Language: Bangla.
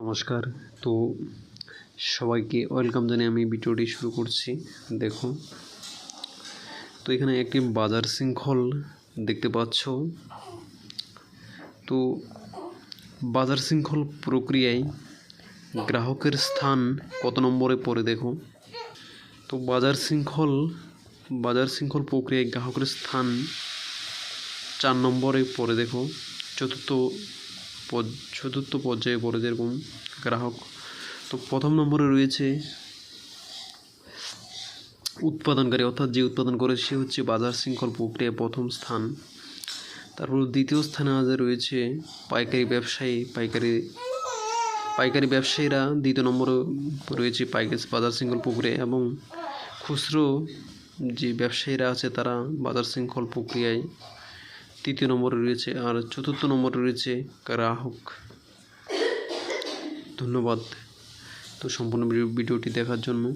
নমস্কার। তো সবাইকে ওয়েলকাম জানিয়ে আমি ভিডিওটি শুরু করছি। দেখুন। তো এখানে একটি বাজার শৃঙ্খল দেখতে পাচ্ছ। তো বাজার শৃঙ্খল প্রক্রিয়ায় গ্রাহকের স্থান কত নম্বরে পড়ে দেখো তো বাজার শৃঙ্খল বাজার শৃঙ্খল প্রক্রিয়ায় গ্রাহকের স্থান চার নম্বরে পড়ে দেখো চতুর্থ চতুর্থ পর্যায়ে পড়ে যেরকম গ্রাহক। তো প্রথম নম্বরে রয়েছে উৎপাদনকারী, অর্থাৎ যে উৎপাদন করে সে হচ্ছে বাজার শৃঙ্খল প্রক্রিয়ায় প্রথম স্থান। তারপর দ্বিতীয় স্থানে আজ রয়েছে পাইকারি ব্যবসায়ী, পাইকারি পাইকারি ব্যবসায়ীরা দ্বিতীয় নম্বরে রয়েছে পাইকারি বাজার শৃঙ্খল প্রক্রিয়া এবং খুচরো যে ব্যবসায়ীরা আছে তারা বাজার শৃঙ্খল প্রক্রিয়ায় তৃতীয় নম্বরে রয়েছে, আর চতুর্থ নম্বরে রয়েছে গ্রাহক। ধন্যবাদ। তো সম্পূর্ণ ভিডিও- ভিডিওটি দেখার জন্য